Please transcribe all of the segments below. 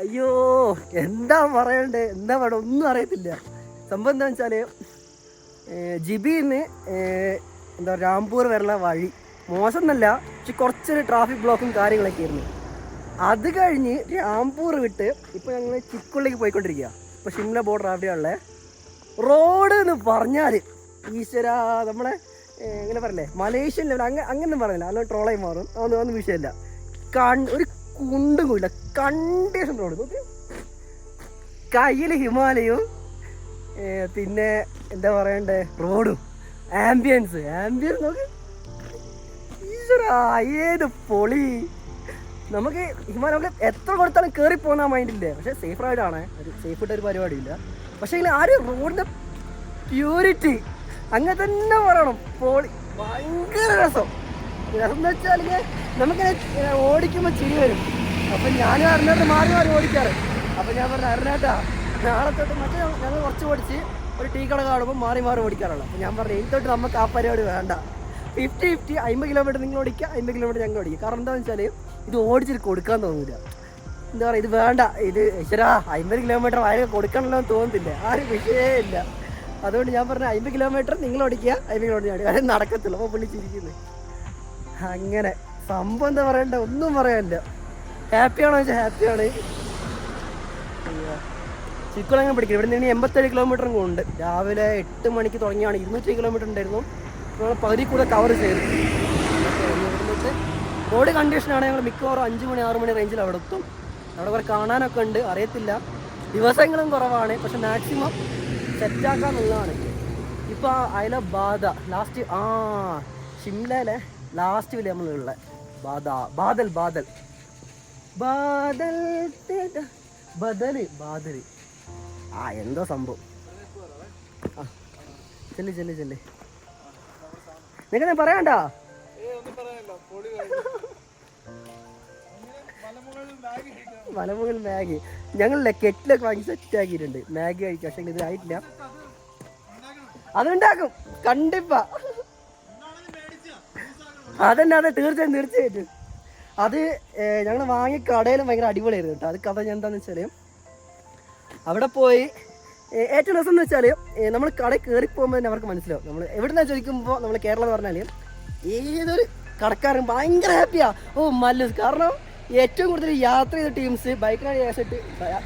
അയ്യോ എന്താ പറയണ്ടേ? എന്താ പറയണ്ട ഒന്നും അറിയത്തില്ല. സംഭവം എന്താ വെച്ചാൽ ജിബിന്ന് എന്താ പറയുക രാംപൂർ വരെയുള്ള വഴി മോശം എന്നല്ല പക്ഷെ കുറച്ചൊരു ട്രാഫിക് ബ്ലോക്കും കാര്യങ്ങളൊക്കെ ആയിരുന്നു. അത് കഴിഞ്ഞ് രാംപൂർ വിട്ട് ഇപ്പോൾ ഞങ്ങൾ ചിക്കുള്ളിലേക്ക് പോയിക്കൊണ്ടിരിക്കുക ഇപ്പോൾ ഷിംല ബോർഡർ അവിടെയുള്ള റോഡ് എന്ന് പറഞ്ഞാൽ ഈശ്വര നമ്മളെ എങ്ങനെ പറയല്ലേ മലേഷ്യൻ ലെവൽ അങ്ങനെ അങ്ങനെ പറഞ്ഞില്ല. അല്ല ട്രോളായി മാറും. അതൊന്നും അതൊന്നും വിഷയമല്ല കൺ ഒരു കുണ്ടും കൂടില്ല. കണ്ടീഷൻ റോഡ് കയ്യിൽ ഹിമാലയവും പിന്നെ എന്താ പറയണ്ടേ? റോഡും. ആംബിയൻസ്. ആംബിയൻസ് നോക്ക്. ഏത് പൊളി. നമുക്ക് ഹിമാലയം എത്ര കൊടുത്താലും കയറി പോകുന്ന മൈൻഡില്ലേ പക്ഷെ സേഫ് റൈഡാണ് ഒരു സേഫ് ഇട്ട ഒരു പരിപാടിയില്ല. പക്ഷേ ഇതിൽ ആ ഒരു റോഡിന്റെ പ്യൂരിറ്റി അങ്ങനെ തന്നെ പറയണം. പൊളി. ഭയങ്കര രസം. രസം എന്ന് വെച്ചാൽ നമുക്കിങ്ങനെ ഓടിക്കുമ്പോൾ ചിരി വരും. അപ്പം ഞാൻ അരുണേട്ട് മാറി മാറി ഓടിക്കാറ്. അപ്പം ഞാൻ പറഞ്ഞു അരുണേട്ടാ നാളെ തൊട്ട് മറ്റേ ഞങ്ങൾ കുറച്ച് ഓടിച്ച് ഒരു ടീ കട കാണുമ്പോൾ മാറി മാറി ഓടിക്കാറുള്ളൂ അപ്പം ഞാൻ പറഞ്ഞു ഇനി തൊട്ട് നമുക്ക് ആ പരിപാടി വേണ്ട. ഫിഫ്റ്റി ഫിഫ്റ്റി അമ്പത് കിലോമീറ്റർ നിങ്ങൾ ഓടിക്കുക അമ്പത് കിലോമീറ്റർ ഞങ്ങൾ ഓടിക്കുക കാരണം എന്താണെന്ന് വെച്ചാൽ ഇത് ഓടിച്ചിട്ട് കൊടുക്കാൻ തോന്നില്ല എന്താ പറയുക ഇത് വേണ്ട. ഇത് ശരാ അമ്പത് കിലോമീറ്റർ വയൽ കൊടുക്കണമല്ലോ എന്ന് തോന്നുന്നില്ല. ആ ഒരു വിഷയമേ ഇല്ല. അതുകൊണ്ട് ഞാൻ പറഞ്ഞു അമ്പത് കിലോമീറ്റർ നിങ്ങൾ ഓടിക്കുക അമ്പത് കിലോമീറ്റർ ഓടിക്കുക അത് നടക്കത്തില്ല അപ്പോൾ പുള്ളി ചിരിക്കുന്നത് അങ്ങനെ സംഭവം എന്താ പറയണ്ട? ഒന്നും പറയാനില്ല. ഹാപ്പിയാണോ വെച്ചാൽ ഹാപ്പിയാണ്. ചിക്കുളങ്ങ് പിടിക്കും ഇവിടെ നിന്ന് എൺപത്തേഴ് കിലോമീറ്ററും ഉണ്ട്. രാവിലെ എട്ട് മണിക്ക് തുടങ്ങിയാണ്. ഇരുന്നൂറ്റി കിലോമീറ്റർ ഉണ്ടായിരുന്നു. നമ്മൾ പകുതി കൂടെ കവർ ചെയ്തു. റോഡ് കണ്ടീഷനാണ് ഞങ്ങൾ മിക്കവാറും അഞ്ച് മണി ആറ് മണി റേഞ്ചിൽ അവിടെ എത്തും. അവിടെ കുറെ കാണാനൊക്കെ ഉണ്ട്. അറിയത്തില്ല. ദിവസങ്ങളും കുറവാണ്. പക്ഷെ മാക്സിമം സെറ്റാക്കാന്നുള്ളതാണ് ഇപ്പോൾ അതിലെ ബാധ ലാസ്റ്റ് ആ ഷിംലയിലെ ലാസ്റ്റ് വില നമ്മളുള്ള ബാധ ബാദൽ ബാദൽ. ബാദൽ. ബദൽ ബാദൽ. ആ എന്തോ സംഭവം. ആ ചെല്ല് ചെല്ല് നിങ്ങൾ ഞാൻ പറയണ്ട? മലമുകൾ മാഗി. ഞങ്ങളിലെ കെറ്റിലൊക്കെ വാങ്ങി സെറ്റ് ആക്കിയിട്ടുണ്ട്. മാഗി കഴിക്കാം പക്ഷെ ഇത് ആയിട്ടില്ല. അതുണ്ടാക്കും കണ്ടിപ്പാ. അതന്നെ അതെ തീർച്ചയായും തീർച്ചയായിട്ടും. അത് ഞങ്ങൾ വാങ്ങി കടയിലും ഭയങ്കര അടിപൊളിയായിരുന്നു കേട്ടോ. അത് കഥ ഞാൻ എന്താണെന്ന് വെച്ചാൽ അവിടെ പോയി ഏറ്റവും രസം എന്ന് വെച്ചാൽ നമ്മൾ കടയിൽ കയറി പോകുമ്പോൾ തന്നെ അവർക്ക് മനസ്സിലാവും. നമ്മൾ എവിടെന്നാ ചോദിക്കുമ്പോൾ നമ്മൾ കേരളം എന്ന് പറഞ്ഞാൽ ഏതൊരു കടക്കാരൻ ഭയങ്കര ഹാപ്പിയാ ഓ മല്ലൂസ്. കാരണം ഏറ്റവും കൂടുതൽ യാത്ര ചെയ്ത teams bike ride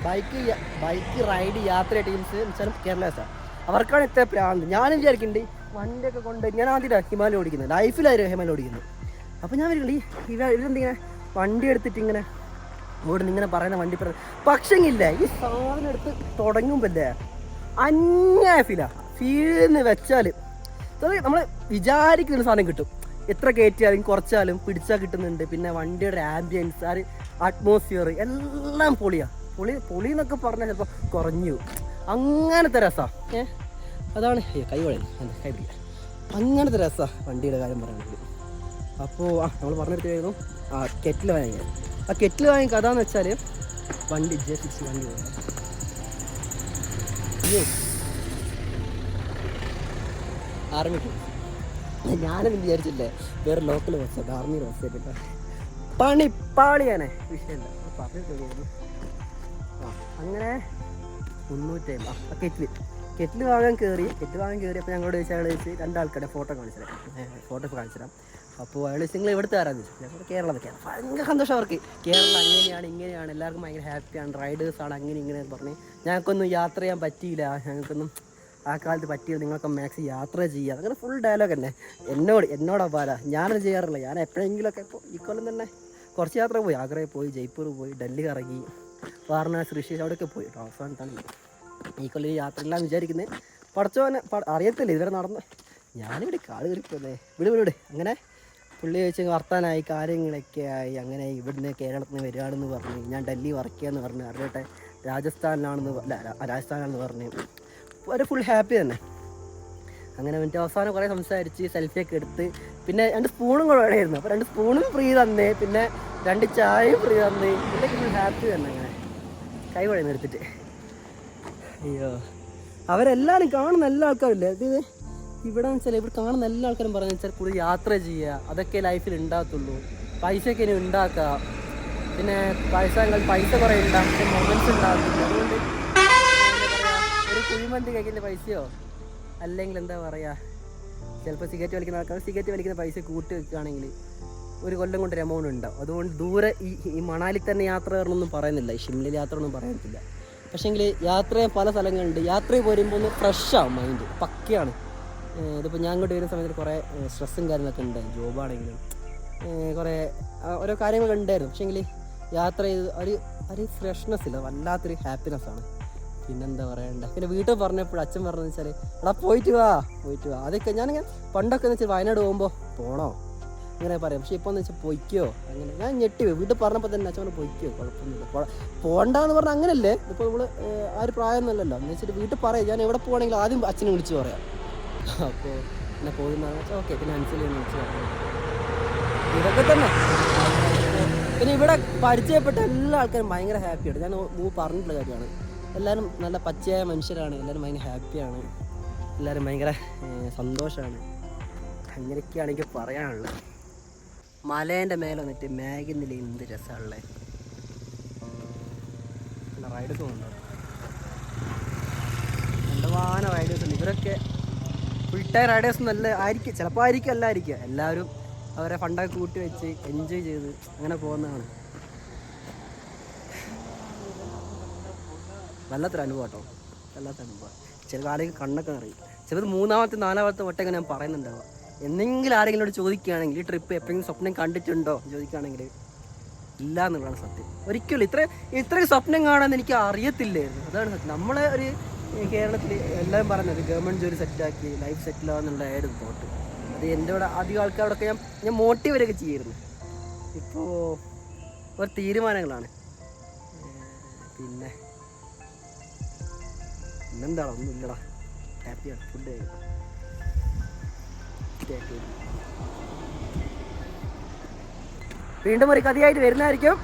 bike bike ride യാത്ര ചെയ്ത ടീംസ് വെച്ചാൽ കേരളേസാണ് അവർക്കാണ് ഇത്ര പ്രാന്ത്. ഞാനും വിചാരിക്കുന്നുണ്ട് വണ്ടിയൊക്കെ കൊണ്ട് ഞാൻ ആദ്യമായിട്ടാണ് ഹിമാലയം ഓടിക്കുന്നത്. ലൈഫിലായിരുന്നു ഹിമാലയം ഓടിക്കുന്നത്. അപ്പോൾ ഞാൻ വരുള്ളൂ ഈ ഇവ ഇവരെന്തിങ്ങനെ വണ്ടി എടുത്തിട്ട് ഇങ്ങനെ ഇവിടെ ഇങ്ങനെ പറയുന്ന വണ്ടി പറയുന്നത് ഇല്ല ഈ സാധനം എടുത്ത് തുടങ്ങുമ്പല്ലേ അന്യായ ഫീലാ ഫീലെന്ന് വെച്ചാൽ നമ്മൾ വിചാരിക്കുന്ന സാധനം കിട്ടും. എത്ര കയറ്റിയാലും കുറച്ചാലും പിടിച്ചാൽ കിട്ടുന്നുണ്ട്. പിന്നെ വണ്ടിയുടെ ആംബിയൻസ് ആ അറ്റ്മോസ്ഫിയർ എല്ലാം പൊളിയാ. പൊളി പൊളി എന്നൊക്കെ പറഞ്ഞാൽ ചിലപ്പോൾ കുറഞ്ഞു അങ്ങനത്തെ രസാ. ഏ? അതാണ് കൈ വഴി. കൈ പിടിക്കാം. അങ്ങനത്തെ രസാ വണ്ടിയുടെ കാര്യം പറയുന്നത്. അപ്പോൾ ആ നമ്മൾ പറഞ്ഞെടുത്തായിരുന്നു ആ കെറ്റിൽ വാങ്ങിയത് ആ കെറ്റിൽ വാങ്ങിയ കഥ എന്ന് വെച്ചാൽ വണ്ടി ജെ സിക്സ് വണ്ടി ആർമിക്കും ഞാനും വിചാരിച്ചില്ലേ വേറെ ലോക്കൽ ബസ് ആർമി ബസ് പണി പാളിയാണേ വിഷയമില്ല. ആ അങ്ങനെ മുന്നൂറ്റി ആ കെറ്റിൽ കെറ്റിൽ വാങ്ങാൻ കയറി കെറ്റിൽ വാങ്ങാൻ കയറിയപ്പോൾ ഞങ്ങളോട് ചോദിച്ചാൽ അയാൾ ചോദിച്ച് രണ്ടാൾക്കാരുടെ ഫോട്ടോ കാണിച്ചു തരാം. ഫോട്ടോ കാണിച്ചു തരാം. അപ്പോൾ അയാൾ ചോദിച്ചു നിങ്ങൾ ഇവിടുത്തെ ആരാന്ന് ചോദിച്ചു? ഞങ്ങൾ കേരളത്തിൽ ഭയങ്കര സന്തോഷം അവർക്ക്. കേരളം അങ്ങനെയാണ് ഇങ്ങനെയാണ്. എല്ലാവർക്കും ഭയങ്കര ഹാപ്പിയാണ് റൈഡേഴ്സാണ് അങ്ങനെ ഇങ്ങനെ പറഞ്ഞ്. ഞങ്ങൾക്കൊന്നും യാത്ര ചെയ്യാൻ പറ്റിയില്ല. ഞങ്ങൾക്കൊന്നും ആ കാലത്ത് പറ്റിയത് നിങ്ങൾക്ക് മാക്സി യാത്ര ചെയ്യുക. അങ്ങനെ ഫുൾ ഡയലോഗ് തന്നെ. എന്നോട് എന്നോടാ പാല ഞാനത് ചെയ്യാറില്ല. ഞാൻ എപ്പോഴെങ്കിലുമൊക്കെ ഇപ്പോൾ ഈ കൊല്ലം തന്നെ കുറച്ച് യാത്ര പോയി. ആഗ്രയിൽ പോയി ജയ്പൂർ പോയി ഡൽഹി കറങ്ങി വാരണാസി ഋഷി അവിടെയൊക്കെ പോയി. അവസാനത്താണ്. ഈ കൊല്ലം ഈ യാത്ര എല്ലാം വിചാരിക്കുന്നത് പഠിച്ചവനെ അറിയത്തില്ല ഇതുവരെ നടന്ന്. ഞാനിവിടെ കാട് കയറിപ്പോന്നേ വിട് വിട് അങ്ങനെ പുള്ളി വെച്ച് വർത്താനായി കാര്യങ്ങളൊക്കെ ആയി അങ്ങനെ ഇവിടുന്ന് കേരളത്തിൽ നിന്ന് വരികയാണെന്ന് പറഞ്ഞു. ഞാൻ ഡൽഹി വർക്ക് ചെയ്യാന്ന് പറഞ്ഞു. അറിയട്ടെ രാജസ്ഥാനിലാണെന്ന് രാജസ്ഥാനാണെന്ന് പറഞ്ഞു. ഒരു ഫുൾ ഹാപ്പി തന്നെ. അങ്ങനെ എന്നിട്ട് അവസാനം കുറേ സംസാരിച്ച് സെൽഫിയൊക്കെ എടുത്ത്. പിന്നെ രണ്ട് സ്പൂണും കൂടെ വേണമായിരുന്നു അപ്പോൾ രണ്ട് സ്പൂണും ഫ്രീ തന്നേ. പിന്നെ രണ്ട് ചായയും ഫ്രീ തന്നേ. പിന്നെ ഫുൾ ഹാപ്പി തന്നെ. അങ്ങനെ കൈ കുഴന്ന് എടുത്തിട്ട്. അയ്യോ. അവരെല്ലാവരും കാണുന്ന എല്ലാ ആൾക്കാരും ഇല്ലേ ഇത് ഇവിടെ വെച്ചാൽ ഇവിടെ കാണുന്ന എല്ലാ ആൾക്കാരും പറഞ്ഞു വെച്ചാൽ കൂടുതൽ യാത്ര ചെയ്യുക. അതൊക്കെ ലൈഫിൽ ഉണ്ടാകത്തുള്ളൂ. പൈസയൊക്കെ ഇനി ഉണ്ടാക്കുക പിന്നെ പൈസ പൈസ കുറേ ഉണ്ടാകും മൊമെൻസ് ഉണ്ടാകുന്നില്ല അതുകൊണ്ട് ഒരു കുഴിമന്തി കഴിക്കുന്ന പൈസയോ? അല്ലെങ്കിൽ എന്താ പറയുക ചിലപ്പോൾ സിഗരറ്റ് വലിക്കുന്ന ആൾക്കാർ സിഗരറ്റ് വലിക്കുന്ന പൈസ കൂട്ടി വെക്കുകയാണെങ്കിൽ ഒരു കൊല്ലം കൊണ്ട് എമൗണ്ട് ഉണ്ടാവും. അതുകൊണ്ട് ദൂരെ ഈ മണാലി തന്നെ യാത്ര കയറണമെന്നും പറയുന്നില്ല. ഷിംലയിൽ യാത്ര ഒന്നും പറയുന്നില്ല പക്ഷേങ്കിൽ യാത്ര പല സ്ഥലങ്ങളുണ്ട്. യാത്ര പോരുമ്പോൾ ഒന്ന് ഫ്രഷ് ആവും മൈൻഡ് പക്കയാണ്. ഇതിപ്പോൾ ഞാൻ ഇങ്ങോട്ട് വരുന്ന സമയത്ത് കുറേ സ്ട്രെസ്സും കാര്യങ്ങളൊക്കെ ഉണ്ട്. ജോബാണെങ്കിലും കുറേ ഓരോ കാര്യങ്ങളൊക്കെ ഉണ്ടായിരുന്നു. പക്ഷേങ്കിൽ യാത്ര ചെയ്ത് ഒരു ഒരു ഫ്രഷ്നെസ് ഇല്ല. വല്ലാത്തൊരു ഹാപ്പിനെസ് ആണ്. പിന്നെന്താ പറയണ്ട? പിന്നെ വീട്ടിൽ പറഞ്ഞപ്പോൾ അച്ഛൻ പറഞ്ഞതെന്ന് വെച്ചാൽ എടാ പോയിട്ട് വാ പോയിട്ട് വാ. അതൊക്കെ ഞാനിങ്ങനെ പണ്ടൊക്കെ എന്ന് വെച്ചാൽ വയനാട് പോകുമ്പോൾ പോണോ? ഇങ്ങനെ പറയാം. പക്ഷെ ഇപ്പോൾ എന്ന് വെച്ചാൽ പൊയ്ക്കോ? അങ്ങനെ ഞാൻ ഞെട്ടി. വീട്ടിൽ പറഞ്ഞപ്പോൾ തന്നെ അച്ഛൻ പൊയ്ക്കോ കുഴപ്പമൊന്നുമില്ല. പോ- പോണ്ടാന്ന് പറഞ്ഞാൽ അങ്ങനല്ലേ. ഇപ്പോൾ നമ്മൾ ആ ഒരു പ്രായമൊന്നുമല്ലല്ലോ. എന്ന് വെച്ചിട്ട് വീട്ടിൽ പറയാം. ഞാൻ എവിടെ പോകണമെങ്കിലും ആദ്യം അച്ഛനെ വിളിച്ച് പറയാം. അപ്പോൾ എന്നെ പോകുന്നതെന്ന് വെച്ചാൽ ഓക്കെ പിന്നെ അനുസരിച്ച് വിളിച്ച് പറയാം. ഇതൊക്കെ തന്നെ. പിന്നെ ഇവിടെ പരിചയപ്പെട്ട എല്ലാ ആൾക്കാരും ഭയങ്കര ഹാപ്പിയാണ് ഞാൻ മൂ പറഞ്ഞിട്ടുള്ള കാര്യമാണ്. എല്ലാവരും നല്ല പച്ചയായ മനുഷ്യരാണ്. എല്ലാവരും ഭയങ്കര ഹാപ്പിയാണ്. എല്ലാവരും ഭയങ്കര സന്തോഷമാണ് അങ്ങനെയൊക്കെയാണ് എനിക്ക് പറയാനുള്ളത്. മലേന്റെ മേലെ വന്നിട്ട് മേഘനില എന്ത് രസമുള്ള റൈഡേഴ്സ് ഉണ്ട് കണ്ടവാന റൈഡേഴ്സ് ഉണ്ട് ഇവരൊക്കെ ഫുൾ ടൈം റൈഡേഴ്സ് നല്ല ആയിരിക്കും. ചിലപ്പോൾ ആയിരിക്കും അല്ലായിരിക്കുക എല്ലാവരും അവരെ ഫണ്ടൊക്കെ കൂട്ടി വെച്ച് എൻജോയ് ചെയ്ത് അങ്ങനെ പോകുന്നതാണ്. വല്ലാത്തൊരു അനുഭവം കേട്ടോ. വല്ലാത്ത അനുഭവം. ചില ആരെങ്കിലും കണ്ണൊക്കെ നിറയും. ചിലത് മൂന്നാമത്തെ നാലാമത്തെ വട്ടം ഇങ്ങനെ ഞാൻ പറയുന്നുണ്ടാവുക എന്തെങ്കിലും ആരെങ്കിലും ചോദിക്കുകയാണെങ്കിൽ ഈ ട്രിപ്പ് എപ്പോഴെങ്കിലും സ്വപ്നം കണ്ടിട്ടുണ്ടോ ചോദിക്കുകയാണെങ്കിൽ ഇല്ല എന്നുള്ളതാണ് സത്യം. ഒരിക്കലും ഇത്ര ഇത്രയും സ്വപ്നം കാണാൻ എനിക്ക് അറിയത്തില്ലായിരുന്നു. അതാണ് സത്യം. നമ്മളെ ഒരു കേരളത്തിൽ എല്ലാവരും പറഞ്ഞത് ഗവൺമെന്റ് ജോലി സെറ്റാക്കി ലൈഫ് സെറ്റിൽ ആവാന്നുള്ളതായിരുന്നു തോട്ട് അത് എന്റെ ഇവിടെ അധികം ആൾക്കാരോടൊക്കെ ഞാൻ ഞാൻ മോട്ടീവ് വരെയൊക്കെ ചെയ്യായിരുന്നു ഇപ്പോൾ ഒരു തീരുമാനങ്ങളാണ്. പിന്നെ പിന്നെന്താണ് ഒന്നും ഇല്ലടാ ഹാപ്പിയാണ് ഫുഡ് കഴിക്കും വീണ്ടും ഒരു കഥയായിട്ട് വരുന്നതായിരിക്കും.